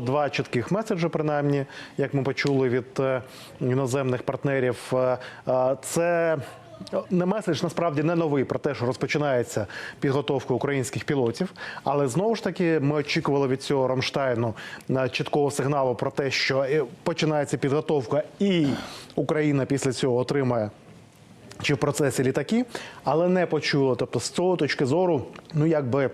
Два чітких меседжі, принаймні, як ми почули від е, іноземних партнерів. Е, е, Це не меседж насправді не новий про те, що розпочинається підготовка українських пілотів. Але знову ж таки ми очікували від цього Рамштайну чіткого сигналу про те, що починається підготовка, і Україна після цього отримає чи в процесі літаки, але не почули. Тобто, з цього точки зору, ну якби.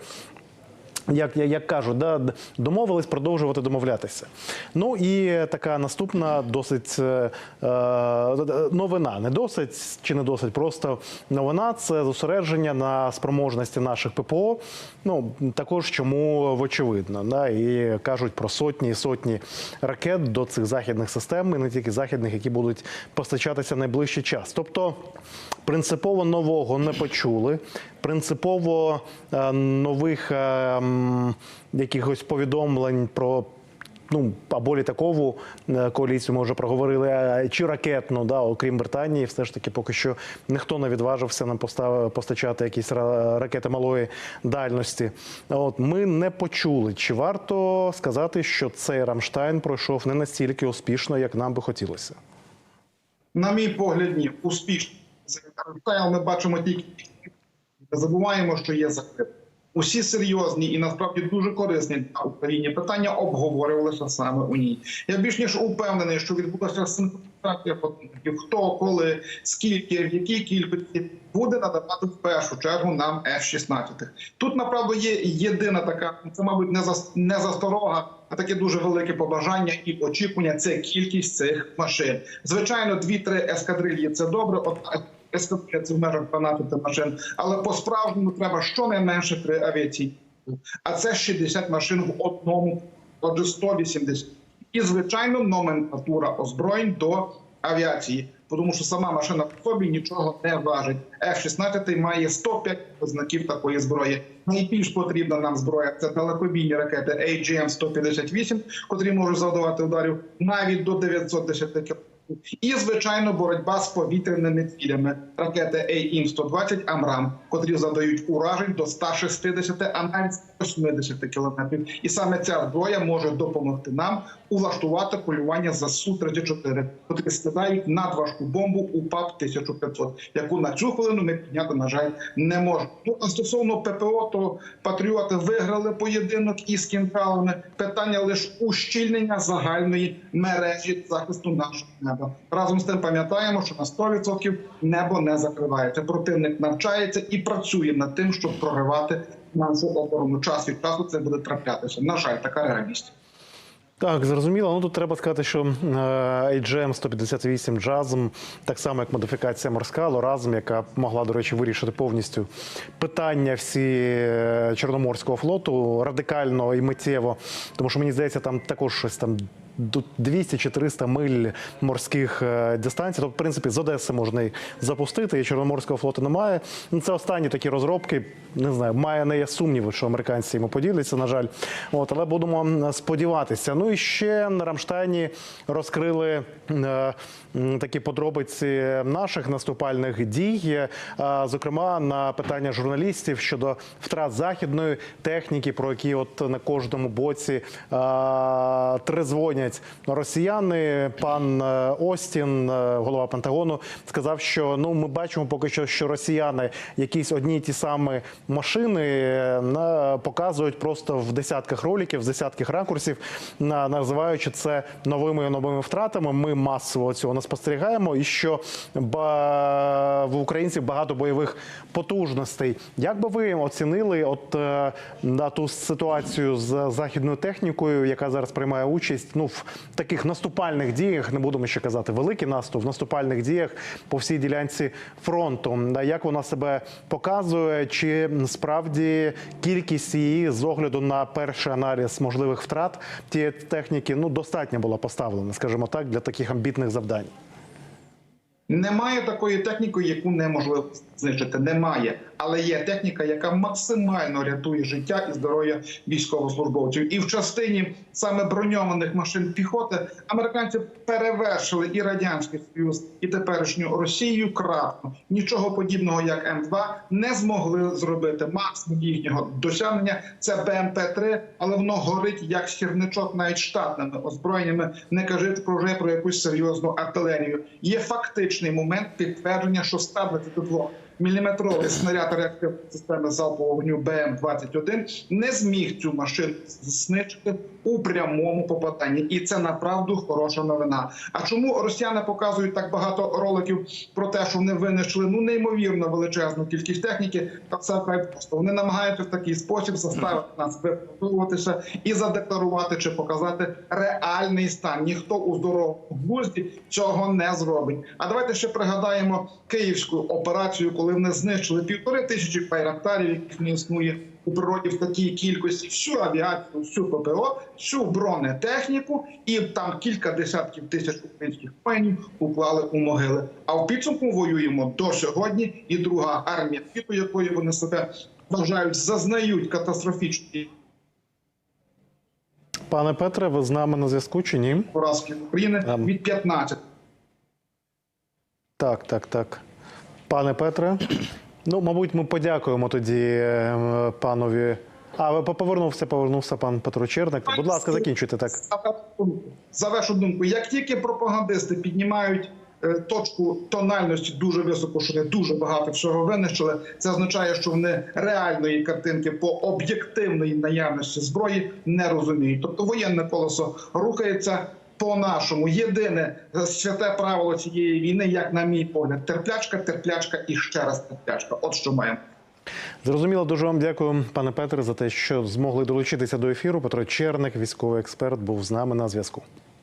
Як, як, як кажуть, да, домовились продовжувати домовлятися. Ну і така наступна досить е, е, новина. Не досить чи не досить, просто новина це зосередження на спроможності наших ППО. Ну також чому вочевидно. Да, і кажуть про сотні і сотні ракет до цих західних систем, і не тільки західних, які будуть постачатися найближчий час. Тобто принципово нового не почули. Принципово е, нових е, якихось повідомлень про. Ну, або літакову е, коаліцію ми вже проговорили, чи ракетну, да, окрім Британії, все ж таки поки що ніхто не відважився нам постачати якісь ракети малої дальності. От ми не почули, чи варто сказати, що цей Рамштайн пройшов не настільки успішно, як нам би хотілося. на мій погляд, ні, успішно. Ми бачимо тільки не забуваємо, що є закрит. Усі серйозні і насправді дуже корисні для Україні питання обговорювалися саме у ній. Я більш ніж упевнений, що відбулася синхронізація хто, коли, скільки, в якій кількості буде надавати в першу чергу нам F-16. Тут направду є єдина така, це мабуть не за не засторога, а таке дуже велике побажання і очікування. Це кількість цих машин. Звичайно, дві-три ескадрильї це добре. Одна це в межах 12 машин, але по справжньому треба щонайменше три авіаційні. А це 60 машин в одному, отже, 180. І звичайно, номенклатура озброєнь до авіації, тому що сама машина в собі нічого не важить. F-16 має 105 знаків такої зброї. Найбільш потрібна нам зброя це далекобійні ракети AGM-158, котрі можуть завдавати ударів навіть до 910 км. І звичайно, боротьба з повітряними цілями. Ракети AIM-120 Амрам, котрі задають уражень до 160, а навіть 180 кілометрів. І саме ця зброя може допомогти нам улаштувати полювання за Су-34, котрі скидають надважку бомбу УПАП 1500, яку на цю хвилину ми підняти, на жаль, не можемо. Ну, а стосовно ППО, то патріоти виграли поєдинок із кінкалами. Питання лише ущільнення загальної мережі захисту нашого неба. Разом з тим пам'ятаємо, що на 100% небо не закривається. Противник навчається і працює над тим, щоб проривати нашу оборону. Час від часу це буде траплятися. На жаль, така реальність. Так, зрозуміло. Ну тут треба сказати, що е, AGM 158 JASM, так само як модифікація морська, Лоразм, яка могла, до речі, вирішити повністю питання всі е, Чорноморського флоту радикально і миттєво. Тому що мені здається, там також щось там. До 200 чи 300 миль морських е, дистанцій. Тобто, в принципі, з Одеси можна і запустити, і Чорноморського флоту немає. Ну, це останні такі розробки. Не знаю, має не є сумніви, що американці йому поділяться, на жаль. От, але будемо сподіватися. Ну і ще на Рамштайні розкрили е, такі подробиці наших наступальних дій. Е, зокрема, на питання журналістів щодо втрат західної техніки, про які от на кожному боці е, трезвонять росіяни. Пан е, Остін, е, голова Пентагону, сказав, що ну ми бачимо поки що, що росіяни якісь одні ті самі машини е, на- показують просто в десятках роликів, в десятках ракурсів, на- називаючи це новими новими втратами. Ми масово цього не спостерігаємо, і що ба- в українців багато бойових потужностей. Як би ви оцінили от на ту ситуацію з західною технікою, яка зараз приймає участь ну в таких наступальних діях, не будемо ще казати великий наступ, в наступальних діях по всій ділянці фронту. Як вона себе показує? Чи справді кількість її з огляду на перший аналіз можливих втрат тієї техніки ну достатньо була поставлена, скажімо так, для таких амбітних завдань? Немає такої техніки, яку неможливо знищити. Немає. Але є техніка, яка максимально рятує життя і здоров'я військовослужбовців. І в частині саме броньованих машин піхоти американці перевершили і радянський союз, і теперішню Росію кратно. Нічого подібного, як М2, не змогли зробити. Максимум їхнього досягнення це БМП-3, але воно горить як сірничок навіть штатними озброєннями. Не кажуть про вже про якусь серйозну артилерію. Є фактичний момент підтвердження, що 122 міліметровий снаряд реактивної системи залпового вогню БМ-21 не зміг цю машину знищити у прямому попаданні, і це направду хороша новина. А чому росіяни показують так багато роликів про те, що вони винищили ну неймовірно величезну кількість техніки? Та все просто вони намагаються в такий спосіб заставити нас виправдовуватися і задекларувати чи показати реальний стан. Ніхто у здоровому глузді цього не зробить. А давайте ще пригадаємо київську операцію, коли вони знищили півтори тисячі байрактарів, яких не існує у природі в такій кількості, всю авіацію, всю ППО, всю бронетехніку, і там кілька десятків тисяч українських воїнів уклали у могили. А в підсумку воюємо до сьогодні. І друга армія світу, якої вони себе вважають, зазнають катастрофічної Пане Петре, ви з нами на зв'язку чи ні? поразки України Ем. від 15 Так, так, так. Пане Петре, ну, мабуть, ми подякуємо тоді е, панові. А, ви повернувся, повернувся пан Петро Черник. Будь ласка, закінчуйте так. Завершу думку. Як тільки пропагандисти піднімають е, точку тональності дуже високо, що вони дуже багато всього винищили, це означає, що вони реальної картинки по об'єктивної наявності зброї не розуміють. Тобто воєнне колесо рухається. По-нашому єдине е, святе правило цієї війни, як на мій погляд, терплячка, терплячка і ще раз терплячка. От що маємо. Зрозуміло, дуже вам дякую, пане Петре, за те, що змогли долучитися до ефіру. Петро Черник, військовий експерт, був з нами на зв'язку.